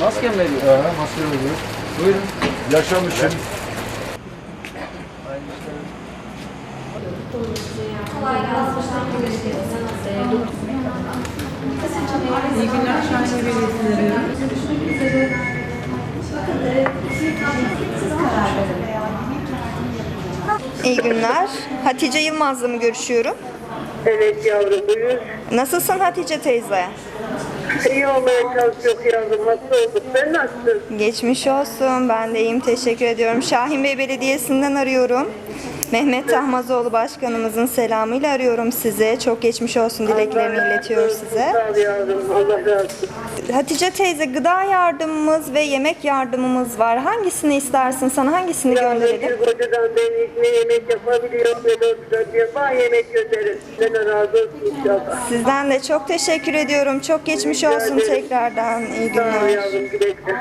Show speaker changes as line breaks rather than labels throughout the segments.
Maske mi veriyor?
Aha, maske veriyor.
Buyurun.
Yaşam için.
İyi günler Şahane Belediyesi'ne.
İyi günler. Hatice Yılmaz'la mı görüşüyorum?
Evet yavrum buyur.
Nasılsın Hatice teyze?
İyi olmaya çalışıyor yavrum. Hasta olduk. Sen nasılsın?
Geçmiş olsun. Ben de iyiyim. Teşekkür ediyorum. Şahin Bey Belediyesi'nden arıyorum. Mehmet Tahmazoğlu Başkanımızın selamıyla arıyorum sizi. Çok geçmiş olsun
razı
iletiyor size.
Sağ ol yavrum. Allah razı olsun.
Hatice teyze gıda yardımımız ve yemek yardımımız var. Hangisini istersin? Sana hangisini gönderelim?
bir kocadan ben ne yemek yapabiliyor ne de oturabiliyor. Bana yemek gönderin. Senden razı olsun inşallah.
Sizden de çok teşekkür ediyorum. Çok geçmiş
Rica
olsun
ederim.
tekrardan. İyi
Sağ ol
günler.
yavrum. Güle güle.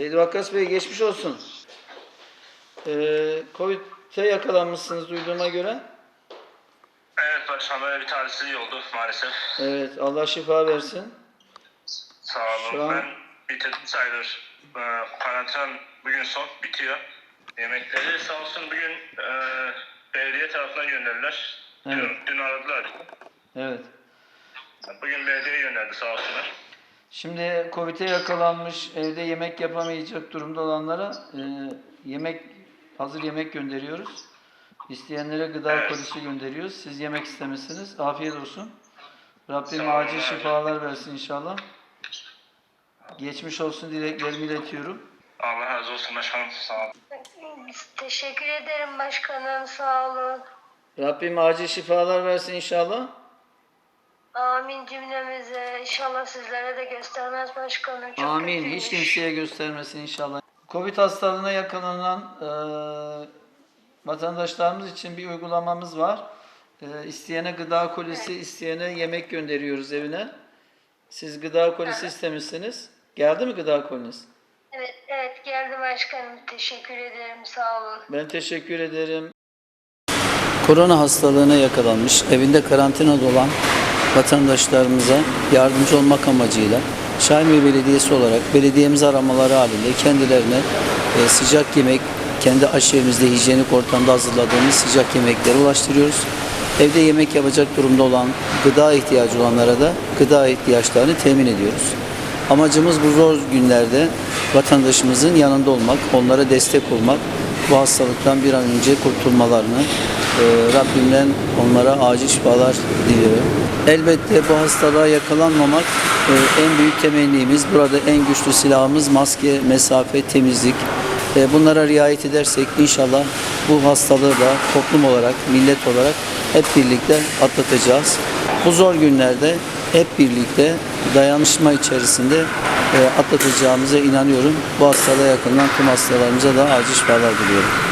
Seydi Vakkas Bey geçmiş olsun. Ee, Covid'e yakalanmışsınız duyduğuma göre.
Evet başkanım böyle bir talihsizlik oldu maalesef.
Evet Allah şifa versin.
Sağ olun.
Şu an-
Ben bitirdim sayılır. Ee, karantinam bugün son bitiyor. Yemekleri sağ olsun bugün e, belediye tarafından gönderdiler. Dün,
Evet.
dün aradılar.
Evet.
Bugün belediye gönderdi sağ olsunlar.
Şimdi Covid'e yakalanmış, evde yemek yapamayacak durumda olanlara e, yemek hazır yemek gönderiyoruz. İsteyenlere gıda
Evet.
kolisi gönderiyoruz. Siz yemek istemişsiniz. Afiyet olsun. Rabbim acil şifalar versin inşallah. Geçmiş olsun dileklerimi iletiyorum.
Allah razı olsun başkanım sağ olun.
Teşekkür ederim başkanım sağ olun.
Rabbim acil şifalar versin inşallah.
Amin cümlemize. İnşallah sizlere de göstermez başkanım. Çok
Amin.
kötüymüş.
Hiç kimseye göstermesin inşallah. Covid hastalığına yakalanan e, vatandaşlarımız için bir uygulamamız var. E, isteyene gıda kolisi, isteyene yemek gönderiyoruz evine. Siz gıda kolisi istemişsiniz. Geldi mi gıda koliniz?
Evet, evet geldi başkanım. Teşekkür ederim sağ olun.
Ben teşekkür ederim. Korona hastalığına yakalanmış, evinde karantinada olan vatandaşlarımıza yardımcı olmak amacıyla Şahinbey Belediyesi olarak belediyemiz aramaları halinde kendilerine e, sıcak yemek, kendi aşevimizde hijyenik ortamda hazırladığımız sıcak yemekleri ulaştırıyoruz. Evde yemek yapacak durumda olan, gıda ihtiyacı olanlara da gıda ihtiyaçlarını temin ediyoruz. Amacımız bu zor günlerde vatandaşımızın yanında olmak, onlara destek olmak, bu hastalıktan bir an önce kurtulmalarını e, Rabbimden onlara acil şifalar diliyorum. Elbette bu hastalığa yakalanmamak e, en büyük temennimiz. Burada en güçlü silahımız maske, mesafe, temizlik. E, bunlara riayet edersek inşallah bu hastalığı da toplum olarak, millet olarak hep birlikte atlatacağız. Bu zor günlerde hep birlikte dayanışma içerisinde atlatacağımıza inanıyorum. Bu hastalığa yakalanan tüm hastalarımıza da acil şifalar diliyorum.